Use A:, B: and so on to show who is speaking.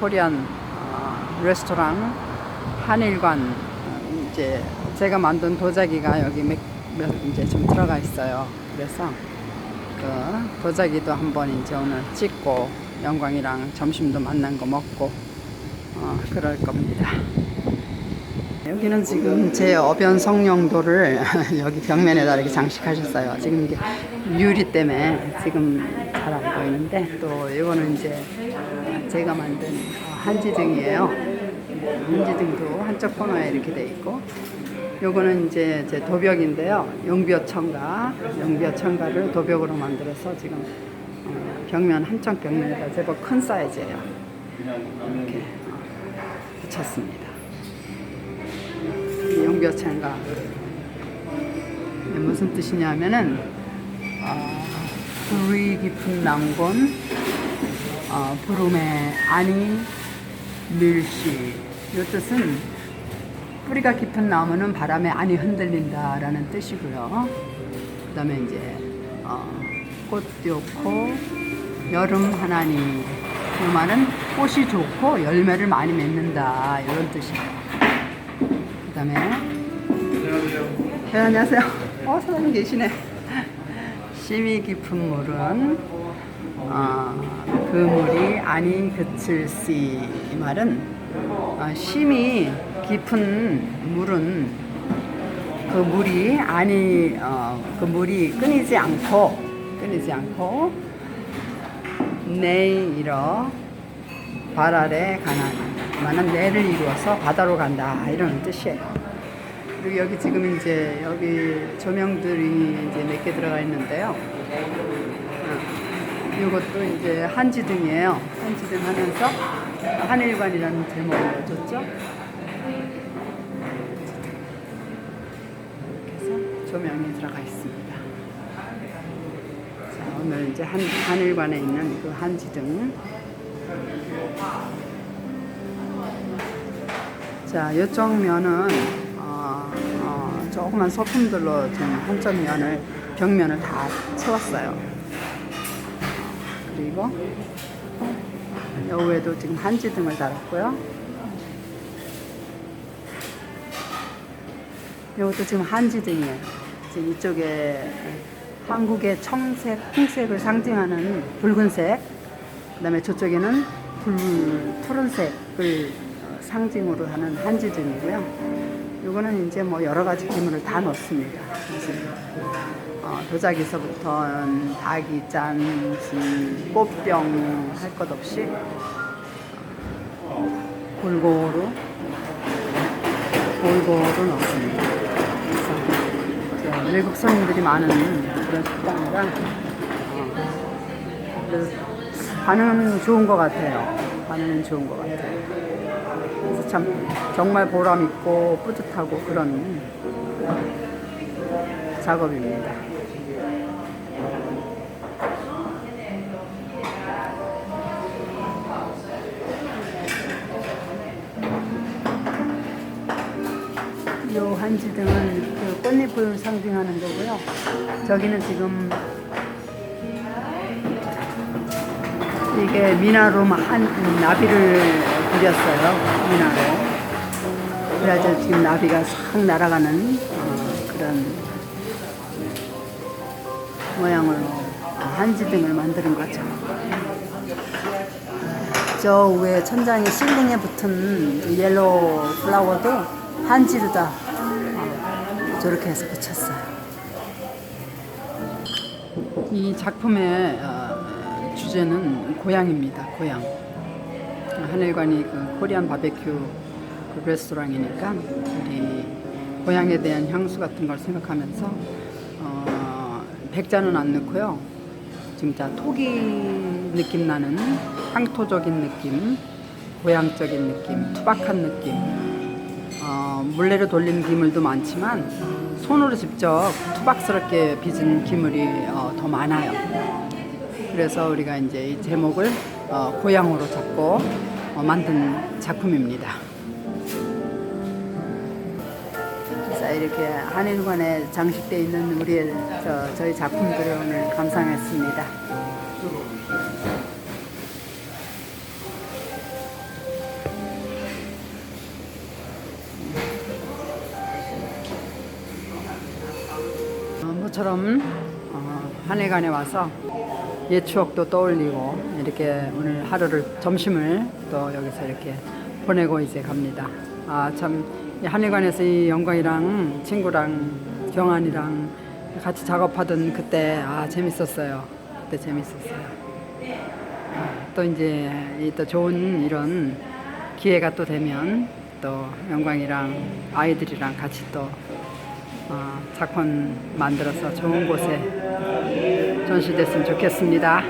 A: 코리안 어, 레스토랑 한일관 어, 이제 제가 만든 도자기가 여기 몇, 몇 이제 좀 들어가 있어요. 그래서 그 도자기도 한번 이제 오늘 찍고 영광이랑 점심도 만난 거 먹고 어, 그럴 겁니다. 여기는 지금 제 어변 성령도를 여기 벽면에다 이렇게 장식하셨어요. 지금 이게 유리 때문에 지금 잘 안 보이는데 또 이거는 이제 제가 만든 어, 한지등이에요. 한지등도 한쪽 코너에 이렇게 돼 있고 요거는 이제 제 도벽인데요. 용비어 청가, 용비어 청가를 도벽으로 만들어서 지금 어, 벽면 한쪽 벽면에다 제법 큰 사이즈예요. 이렇게 어, 붙였습니다. 용비어창가 무슨 뜻이냐면은 어, 불이 깊은 난곤 어, 부름의 아니 밀시 이 뜻은 뿌리가 깊은 나무는 바람에 안이 흔들린다라는 뜻이고요. 그 다음에 이제 어, 꽃 좋고 여름 하나니 그 말은 꽃이 좋고 열매를 많이 맺는다 이런 뜻이에요. 그 다음에 네, 안녕하세요. 어 사장님 계시네. 심이 깊은 물은 어, 그 물이 아니 그칠시 이 말은 어, 심이 깊은 물은 그 물이 아니 어, 그 물이 끊이지 않고 끊이지 않고 내일어 발 아래 가난 많은 내를 이루어서 바다로 간다 이런 뜻이에요. 그리고 여기 지금 이제 여기 조명들이 이제 몇 개 들어가 있는데요. 어, 이것도 이제 한지등이에요. 한지등 하면서 한일관이라는 제목을 줬죠. 이렇게 해서 조명이 들어가 있습니다. 자, 오늘 이제 한, 한일관에 있는 그 한지등. 자, 이쪽 면은 어, 어, 조그만 소품들로 좀 한쪽 면을 벽면을 다 채웠어요. 그리고 여기에도 지금 한지 등을 달았고요. 이것도 지금 한지 등이에요. 지금 이쪽에 한국의 청색, 홍색을 상징하는 붉은색, 그 다음에 저쪽에는 불, 푸른색을 상징으로 하는 한지 등이고요. 이거는 이제 뭐 여러 가지 기물을 다 넣습니다. 어, 도자기서부터 닭이 짠, 꽃병 할 것 없이 골고루 골고루 넣습니다. 그래서 저 외국 손님들이 많은 그런 식당이라 어, 그래서 반응은 좋은 것 같아요. 반응은 좋은 것 같아요. 참 정말 보람 있고 뿌듯하고 그런 작업입니다. 요 한지등은 그 꽃잎을 상징하는 거고요. 저기는 지금 이게 미나로 한 나비를 그렸어요. 미나로. 그래서 지금 나비가 싹 날아가는 어, 그런 모양으로 한지등을 만드는 거죠. 저 위에 천장에 실링에 붙은 이 옐로우 플라워도 한지르다 어, 저렇게 해서 붙였어요. 이 작품의 어, 주제는 고향입니다. 고향. 하늘관이 그 코리안 바베큐 그 레스토랑이니까 우리 고향에 대한 향수 같은 걸 생각하면서 어, 백자는 안 넣고요. 진짜 토기 느낌 나는 향토적인 느낌, 고향적인 느낌, 투박한 느낌. 어, 물레로 돌린 기물도 많지만 손으로 직접 투박스럽게 빚은 기물이 어, 더 많아요. 그래서 우리가 이제 이 제목을 어, 고향으로 잡고 어, 어, 만든 작품입니다. 자, 이렇게 한인관에 장식되어 있는 우리의 저, 저희 작품들을 오늘 감상했습니다. 어, 처럼 어, 한일관에 와서 옛 추억도 떠올리고 이렇게 오늘 하루를 점심을 또 여기서 이렇게 보내고 이제 갑니다. 아 참 한해관에서 이 영광이랑 친구랑 경환이랑 같이 작업하던 그때 아 재밌었어요. 그때 재밌었어요. 또 이제 이또 좋은 이런 기회가 또 되면 또 영광이랑 아이들이랑 같이 또 어, 작품 만들어서 좋은 곳에 전시됐으면 좋겠습니다.